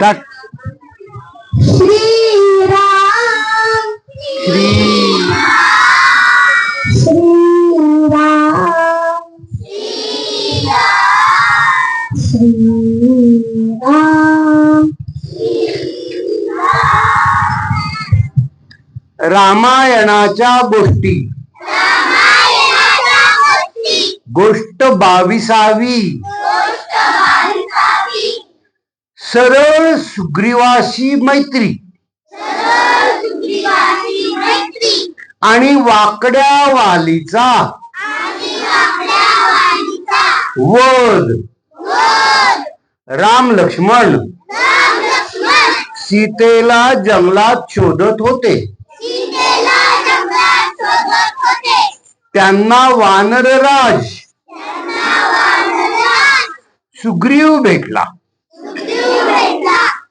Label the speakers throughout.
Speaker 1: टाक श्री. रामायणाच्या गोष्टी. गोष्ट बावीसावी. सरळ सुग्रीवाशी मैत्री. आणि वाकड्या वालीचा वध. राम लक्ष्मण. सीतेला जंगलात शोधत होते. त्यांना वानरराज. सुग्रीव भेटला.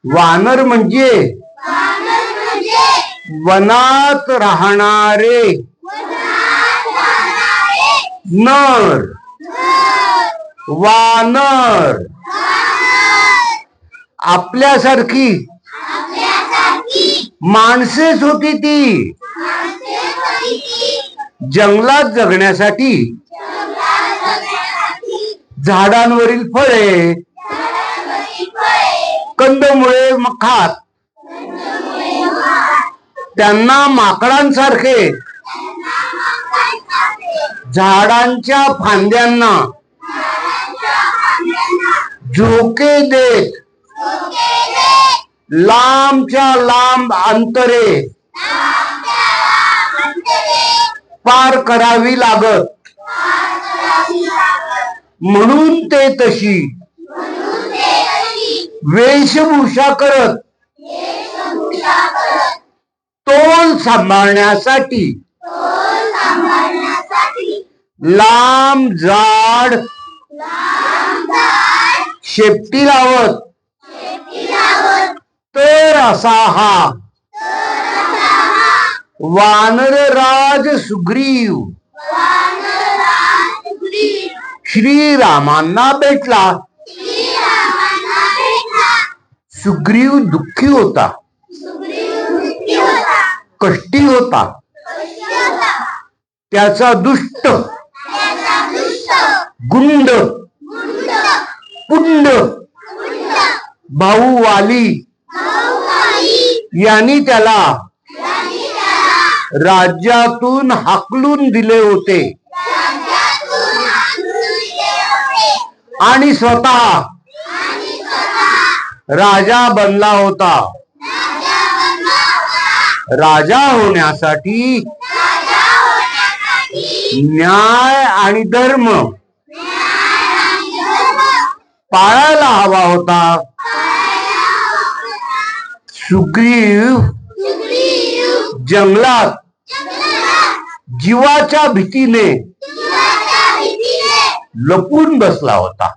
Speaker 1: वानर म्हणजे? वनात राहणारे. नर. वानर. आपल्यासारखी. माणसेच होती ती. जंगलात जगण्यासाठी. झाडांवरील फळे. कंदमुळे खात. त्यांना माकडांसारखे. झाडांच्या फांद्यांना. झोके देत. लांबच्या लांब अंतरे. पार करावी लागत. म्हणून ते तशी. वेशभूषा करत. तोल सांभाळण्यासाठी. लांब जाड. शेपटी लावत. तर असा हा. वानर राज सुग्रीव. श्रीरामांना भेटला. सुग्रीव दुःखी होता. कष्टी होता. त्याचा दुष्ट. गुंड. पुंड. भाऊ वाली यांनी त्याला राज्यातून हाकलून दिले होते. आणि स्वतः राजा बनला होता. राजा होण्यासाठी न्याय आणि धर्म पाळायला हवा होता. सुग्रीव जंगलात जीवाच्या भीतीने लपून बसला होता.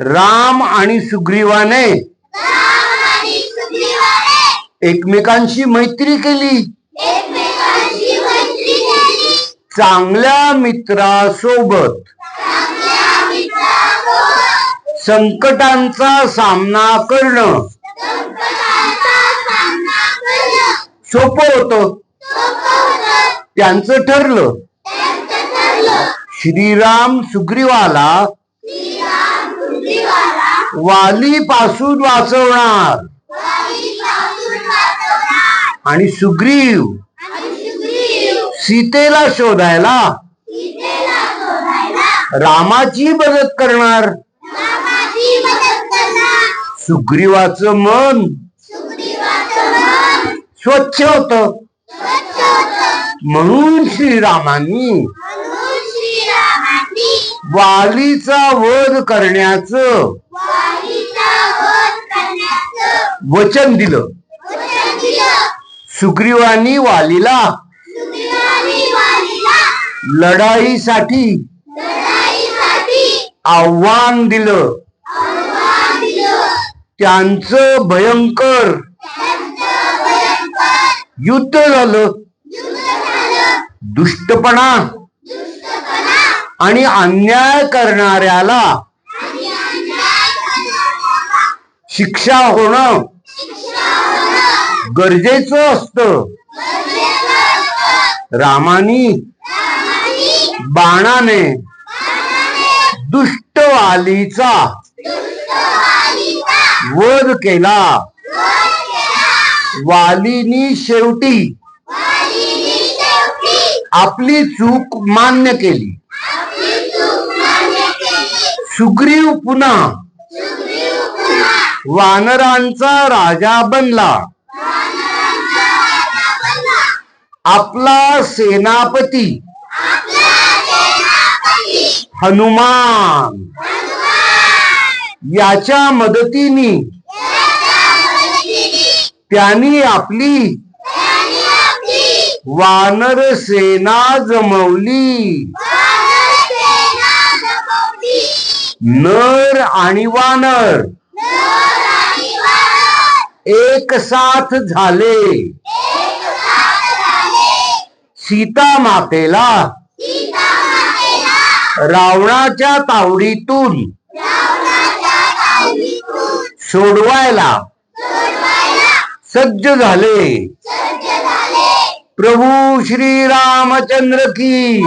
Speaker 1: राम आणि सुग्रीवाने एकमेकांशी मैत्री केली. चांगल्या मित्रासोबत. संकटांचा सामना करणं. सोपं होत. त्यांचं ठरलं. श्रीराम सुग्रीवाला वाली पासून वाचवणार. आणि सुग्रीव सीतेला शोधायला. रामाची मदत करणार. सुग्रीवाचं मन स्वच्छ होत. म्हणून श्रीरामांनी वालीचा वध करण्याचं. वचन दिलं. सुग्रीवानी वालीला लढाईसाठी आव्हान दिलं. त्यांचं भयंकर युद्ध झालं. दुष्टपणा आणि अन्याय करणाऱ्याला शिक्षा होणं गरजेचं असतं. रामानी बाणाने दुष्ट वालीचा वध केला. वालीनी शेवटी आपली चूक मान्य केली. सुग्रीव पुन्हा. वानरांचा राजा बनला. आपला सेनापती. हनुमान. याच्या मदतीने. त्यांनी आपली. वानर सेना जमवली. नर आणि वानर. एक साथ झाले. सीता मातेला. रावणाच्या तावडीतून. सोडवायला. सज्ज झाले. प्रभू श्री रामचंद्र की.